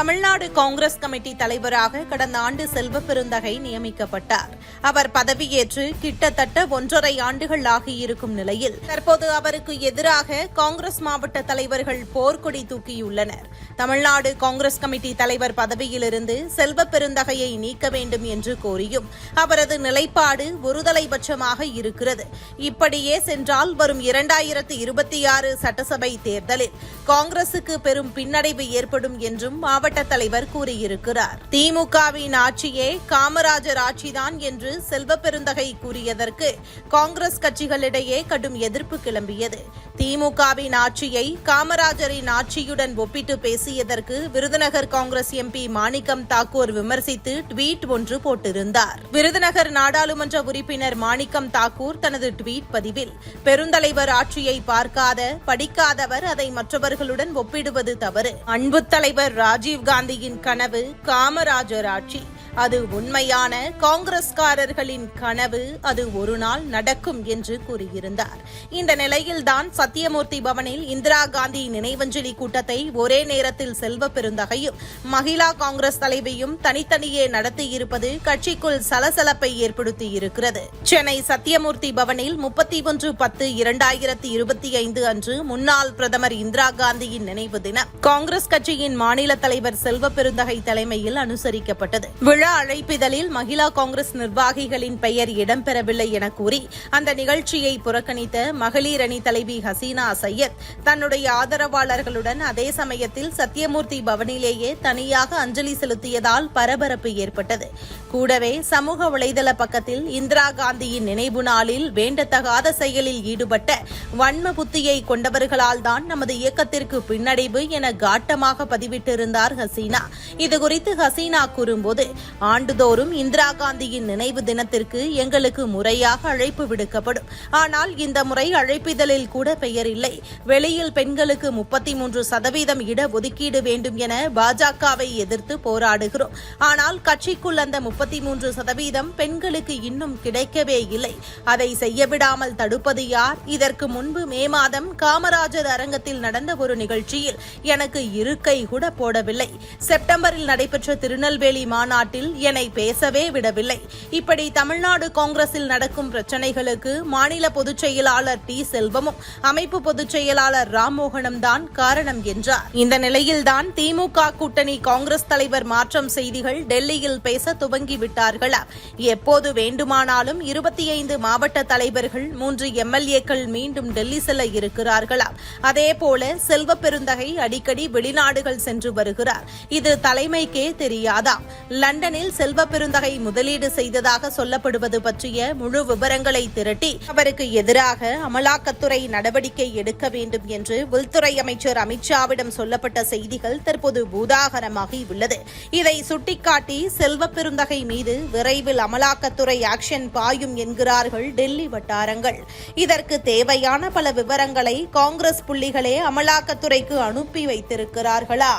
Tamil Nadu Congress committee தலைவராக கடந்த ஆண்டு செல்வ பெருந்தகை நியமிக்கப்பட்டார். அவர் பதவியேற்று கிட்டத்தட்ட ஒன்றரை ஆண்டுகள் ஆகியிருக்கும் நிலையில் தற்போது அவருக்கு எதிராக காங்கிரஸ் மாவட்ட தலைவர்கள் போர்க்கொடி தூக்கியுள்ளனர். தமிழ்நாடு காங்கிரஸ் கமிட்டி தலைவர் பதவியிலிருந்து செல்வ பெருந்தகையை நீக்க வேண்டும் என்று கோரியும் அவரது நிலைப்பாடு ஒருதலைபட்சமாக இருக்கிறது. இப்படியே சென்றால் வரும் இரண்டாயிரத்து இருபத்தி ஆறு சட்டசபை தேர்தலில் காங்கிரசுக்கு பெரும் பின்னடைவு ஏற்படும் என்றும் மாவட்ட மாவட்ட தலைவர் கூறியிருக்கிறார். திமுகவின் ஆட்சியே காமராஜர் ஆட்சிதான் என்று செல்வ பெருந்தகை கூறியதற்கு காங்கிரஸ் கட்சிகளிடையே கடும் எதிர்ப்பு கிளம்பியது. திமுகவின் ஆட்சியை காமராஜரின் ஆட்சியுடன் ஒப்பிட்டு பேசியதற்கு விருதுநகர் காங்கிரஸ் எம்பி மாணிக்கம் தாக்கூர் விமர்சித்து ட்வீட் ஒன்று போட்டிருந்தார். விருதுநகர் நாடாளுமன்ற உறுப்பினர் மாணிக்கம் தாக்கூர் தனது ட்வீட் பதிவில் பெருந்தலைவர் ஆட்சியை பார்க்காத படிக்காதவர் அதை மற்றவர்களுடன் ஒப்பிடுவது தவறு. அன்பு தலைவர் ராஜீவ்காந்தியின் கனவு காமராஜர் ஆட்சி. அது உண்மையான காங்கிரஸ்காரர்களின் கனவு அது ஒரு நாள் நடக்கும் என்று கூறியிருந்தார். இந்த நிலையில்தான் சத்தியமூர்த்தி பவனில் இந்திரா காந்தி நினைவஞ்சலி கூட்டத்தை ஒரே நேரத்தில் செல்வ பெருந்தகையும் மகிழா காங்கிரஸ் தலைவியும் தனித்தனியே நடத்தியிருப்பது கட்சிக்குள் சலசலப்பை ஏற்படுத்தியிருக்கிறது. சென்னை சத்தியமூர்த்தி பவனில் முப்பத்தி ஒன்று பத்து இரண்டாயிரத்தி இருபத்தி ஐந்து அன்று முன்னாள் பிரதமர் இந்திரா காந்தியின் நினைவு தினம். காங்கிரஸ் கட்சியின் மாநில தலைவர் செல்வ பெருந்தகை தலைமையில் அனுசரிக்கப்பட்டது. விழா அழைப்பிதழில் மகிழா காங்கிரஸ் நிர்வாகிகளின் பெயர் இடம்பெறவில்லை என கூறி அந்த நிகழ்ச்சியை புறக்கணித்த மகளிர் அணி தலைவி ஹசீனா சையத் தன்னுடைய ஆதரவாளர்களுடன் அதே சமயத்தில் சத்தியமூர்த்தி பவனிலேயே தனியாக அஞ்சலி செலுத்தியதால் பரபரப்பு ஏற்பட்டது. கூடவே சமூக வலைதள பக்கத்தில் இந்திரா காந்தியின் நினைவு நாளில் வேண்டத்தகாத செயலில் ஈடுபட்ட வன்ம புத்தியை கொண்டவர்களால் தான் நமது இயக்கத்திற்கு பின்னடைவு என காட்டமாக பதிவிட்டிருந்தார் ஹசீனா. இதுகுறித்து ஹசீனா கூறும்போது ஆண்டுதோறும் இந்திரா காந்தியின் நினைவு தினத்திற்கு எங்களுக்கு முறையாக அழைப்பு விடுக்கப்படும். ஆனால் இந்த முறை அழைப்பிதழில் கூட பெயர் இல்லை. வெளியில் பெண்களுக்கு முப்பத்தி மூன்று சதவீதம் இட ஒதுக்கீடு வேண்டும் என பாஜகவை எதிர்த்து போராடுகிறோம். ஆனால் கட்சிக்குள் அந்த முப்பத்தி மூன்று சதவீதம் பெண்களுக்கு இன்னும் கிடைக்கவே இல்லை. அதை செய்யவிடாமல் தடுப்பது யார்? இதற்கு முன்பு மே மாதம் காமராஜர் அரங்கத்தில் நடந்த ஒரு நிகழ்ச்சியில் எனக்கு இருக்கை கூட போடவில்லை. செப்டம்பரில் நடைபெற்ற திருநெல்வேலி மாநாட்டில் என்னை பேசவே விடவில்லை. இப்படி தமிழ்நாடு காங்கிரஸில் நடக்கும் பிரச்சனைகளுக்கு மாநில பொதுச் செயலாளர் டி. செல்வமும் அமைப்பு பொதுச் செயலாளர் ராம்மோகனும் தான் காரணம் என்றார். இந்த நிலையில்தான் திமுக கூட்டணி காங்கிரஸ் தலைவர் மாற்றம் செய்திகள் டெல்லியில் பேச துவங்கிவிட்டார்களா எப்போது வேண்டுமானாலும் இருபத்தி ஐந்து மாவட்ட தலைவர்கள் மூன்று எம்எல்ஏக்கள் மீண்டும் டெல்லி செல்ல இருக்கிறார்களா? அதேபோல செல்வ பெருந்தகை அடிக்கடி வெளிநாடுகள் சென்று வருகிறார். இது தலைமைக்கே தெரியாதா? லண்டனில் செல்வ பெருந்தகை முதலீடு செய்ததாக சொல்லப்படுவது பற்றிய முழு விவரங்களை திரட்டி அவருக்கு எதிராக அமலாக்கத்துறை நடவடிக்கை எடுக்க வேண்டும் என்று உள்துறை அமைச்சர் அமித்ஷாவிடம் சொல்லப்பட்ட செய்திகள் தற்போது பூதாகரமாகி உள்ளது. இதை சுட்டிக்காட்டி செல்வ பெருந்தகை மீது விரைவில் அமலாக்கத்துறை ஆக்ஷன் பாயும் என்கிறார்கள் டெல்லி வட்டாரங்கள். இதற்கு தேவையான பல விவரங்களை காங்கிரஸ் புள்ளிகளே அமலாக்கத்துறைக்கு அனுப்பி வைத்திருக்கிறார்களா?